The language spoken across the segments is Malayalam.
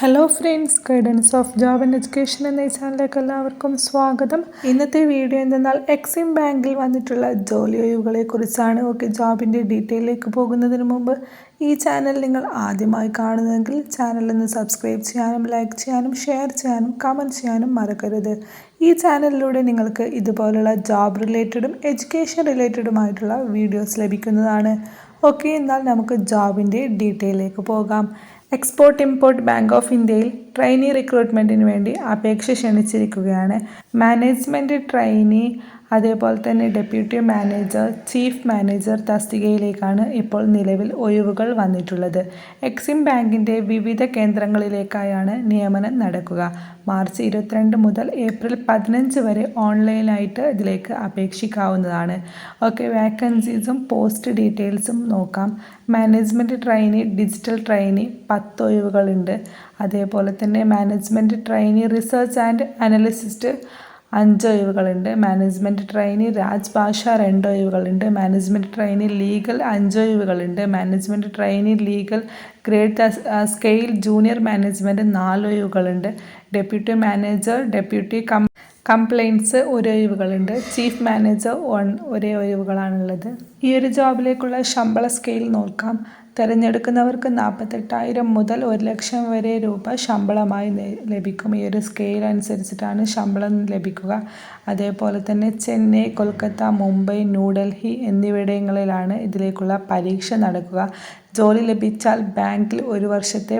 Hello friends guidance of job and education എന്ന ഈ ചാനലിലേക്ക് എല്ലാവർക്കും സ്വാഗതം. ഇന്നത്തെ വീഡിയോ എന്തെന്നാൽ എക്സിം ബാങ്കിൽ വന്നിട്ടുള്ള ജോലി ഒഴിവുകളെ കുറിച്ചാണ്. ഓക്കെ ജോബിന്റെ ഡീറ്റെയിലേക്ക് പോകുന്നതിന് മുമ്പ് ഈ ചാനൽ നിങ്ങൾ ആദ്യമായി കാണുന്നതെങ്കിൽ ഒന്ന് സബ്സ്ക്രൈബ് ചെയ്യാനും ലൈക്ക് ചെയ്യാനും ഷെയർ ചെയ്യാനും കമന്റ് ചെയ്യാനും മറക്കരുത്. ഈ ചാനലിലൂടെ നിങ്ങൾക്ക് ഇതുപോലുള്ള ജോബ് റിലേറ്റഡും എഡ്യൂക്കേഷൻ റിലേറ്റഡുമായിട്ടുള്ള വീഡിയോസ് ലഭിക്കുന്നതാണ്. ഓക്കെ എന്നാൽ നമുക്ക് ജോബിന്റെ ഡീറ്റെയിലേക്ക് പോകാം. എക്സ്പോർട്ട് ഇമ്പോർട്ട് ബാങ്ക് ഓഫ് ഇന്ത്യയിൽ ട്രെയിനി റിക്രൂട്ട്മെന്റിന് വേണ്ടി അപേക്ഷ ക്ഷണിച്ചിരിക്കുകയാണ്. മാനേജ്മെന്റ് ട്രെയിനി അതേപോലെ തന്നെ ഡെപ്യൂട്ടി മാനേജർ ചീഫ് മാനേജർ തസ്തികയിലേക്കാണ് ഇപ്പോൾ നിലവിൽ ഒഴിവുകൾ വന്നിട്ടുള്ളത്. എക്സിം ബാങ്കിന്റെ വിവിധ കേന്ദ്രങ്ങളിലേക്കായാണ് നിയമനം നടക്കുക. മാർച്ച് ഇരുപത്തിരണ്ട് മുതൽ ഏപ്രിൽ പതിനഞ്ച് വരെ ഓൺലൈനായിട്ട് ഇതിലേക്ക് അപേക്ഷിക്കാവുന്നതാണ്. ഓക്കെ വാക്കൻസീസും പോസ്റ്റ് ഡീറ്റെയിൽസും നോക്കാം. മാനേജ്മെന്റ് ട്രെയിനി ഡിജിറ്റൽ ട്രെയിനി പത്ത് ഒഴിവുകളുണ്ട് അതേപോലെ തന്നെ management trainee research and analyst അഞ്ച് ഒഴിവുകളുണ്ട്. മാനേജ്മെന്റ് ട്രെയിനി രാജ്ഭാഷ രണ്ട് ഒഴിവുകളുണ്ട്. മാനേജ്മെന്റ് ട്രെയിനി ലീഗൽ അഞ്ച് ഒഴിവുകളുണ്ട്. Management trainee legal grade scale junior management നാല് ഒഴിവുകളുണ്ട്. Deputy manager deputy cum complaints ഒരു ഒഴിവുകളുണ്ട്. ചീഫ് മാനേജർ വൺ ഒരേ ഒഴിവുകളാണുള്ളത്. ഈ ഒരു ജോബിലേക്കുള്ള ശമ്പള സ്കെയിൽ നോക്കാം. തിരഞ്ഞെടുക്കുന്നവർക്ക് നാൽപ്പത്തെട്ടായിരം മുതൽ ഒരു ലക്ഷം വരെ രൂപ ശമ്പളമായി ലഭിക്കും. ഈ ഒരു സ്കെയിൽ അനുസരിച്ചിട്ടാണ് ശമ്പളം ലഭിക്കുക. അതേപോലെ തന്നെ ചെന്നൈ കൊൽക്കത്ത മുംബൈ ന്യൂഡൽഹി എന്നിവിടങ്ങളിലാണ് ഇതിലേക്കുള്ള പരീക്ഷ നടക്കുക. ജോലി ലഭിച്ചാൽ ബാങ്കിൽ ഒരു വർഷത്തെ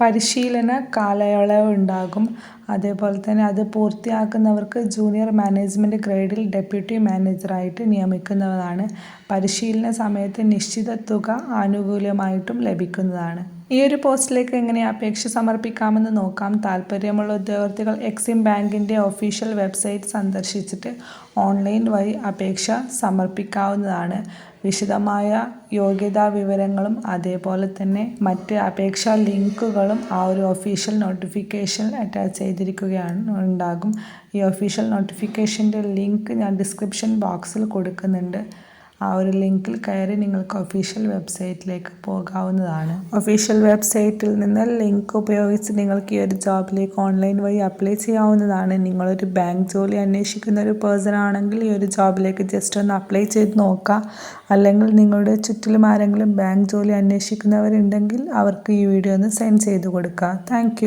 പരിശീലന കാലയളവ് ഉണ്ടാകും അതേപോലെ തന്നെ അത് പൂർത്തിയാക്കുന്നവർക്ക് ജൂനിയർ മാനേജ്മെന്റ് ഗ്രേഡിൽ ഡെപ്യൂട്ടി മാനേജറായിട്ട് നിയമിക്കുന്നതാണ്. പരിശീലന സമയത്ത് നിശ്ചിത തുക ആനുകൂല്യമായിട്ടും ലഭിക്കുന്നതാണ്. ഈ ഒരു പോസ്റ്റിലേക്ക് എങ്ങനെ അപേക്ഷ സമർപ്പിക്കാമെന്ന് നോക്കാം. താല്പര്യമുള്ള ഉദ്യോഗാർത്ഥികൾ എക്സിം ബാങ്കിന്റെ ഒഫീഷ്യൽ വെബ്സൈറ്റ് സന്ദർശിച്ചിട്ട് ഓൺലൈൻ വഴി അപേക്ഷ സമർപ്പിക്കാവുന്നതാണ്. വിശദമായ യോഗ്യതാ വിവരങ്ങളും അതേപോലെ തന്നെ മറ്റ് അപേക്ഷാ ലിങ്കുകളും ആ ഒരു ഒഫീഷ്യൽ നോട്ടിഫിക്കേഷൻ അറ്റാച്ച് ചെയ്തിരിക്കുകയാണ് ഉണ്ടാകും ഈ ഒഫീഷ്യൽ നോട്ടിഫിക്കേഷന്റെ ലിങ്ക് ഞാൻ ഡിസ്ക്രിപ്ഷൻ ബോക്സിൽ കൊടുക്കുന്നുണ്ട്. ആ ഒരു ലിങ്കിൽ കയറി നിങ്ങൾക്ക് ഒഫീഷ്യൽ വെബ്സൈറ്റിലേക്ക് പോകാവുന്നതാണ്. ഒഫീഷ്യൽ വെബ്സൈറ്റിൽ നിന്ന് ലിങ്ക് ഉപയോഗിച്ച് നിങ്ങൾക്ക് ഈ ഒരു ജോബിലേക്ക് ഓൺലൈൻ വഴി അപ്ലൈ ചെയ്യാവുന്നതാണ്. നിങ്ങളൊരു ബാങ്ക് ജോലി അന്വേഷിക്കുന്ന ഒരു പേഴ്സൺ ആണെങ്കിൽ ഈ ഒരു ജോബിലേക്ക് ജസ്റ്റ് ഒന്ന് അപ്ലൈ ചെയ്ത് നോക്കുക. അല്ലെങ്കിൽ നിങ്ങളുടെ ചുറ്റിലും ആരെങ്കിലും ബാങ്ക് ജോലി അന്വേഷിക്കുന്നവരുണ്ടെങ്കിൽ അവർക്ക് ഈ വീഡിയോ ഒന്ന് സെൻഡ് ചെയ്ത് കൊടുക്കുക. താങ്ക്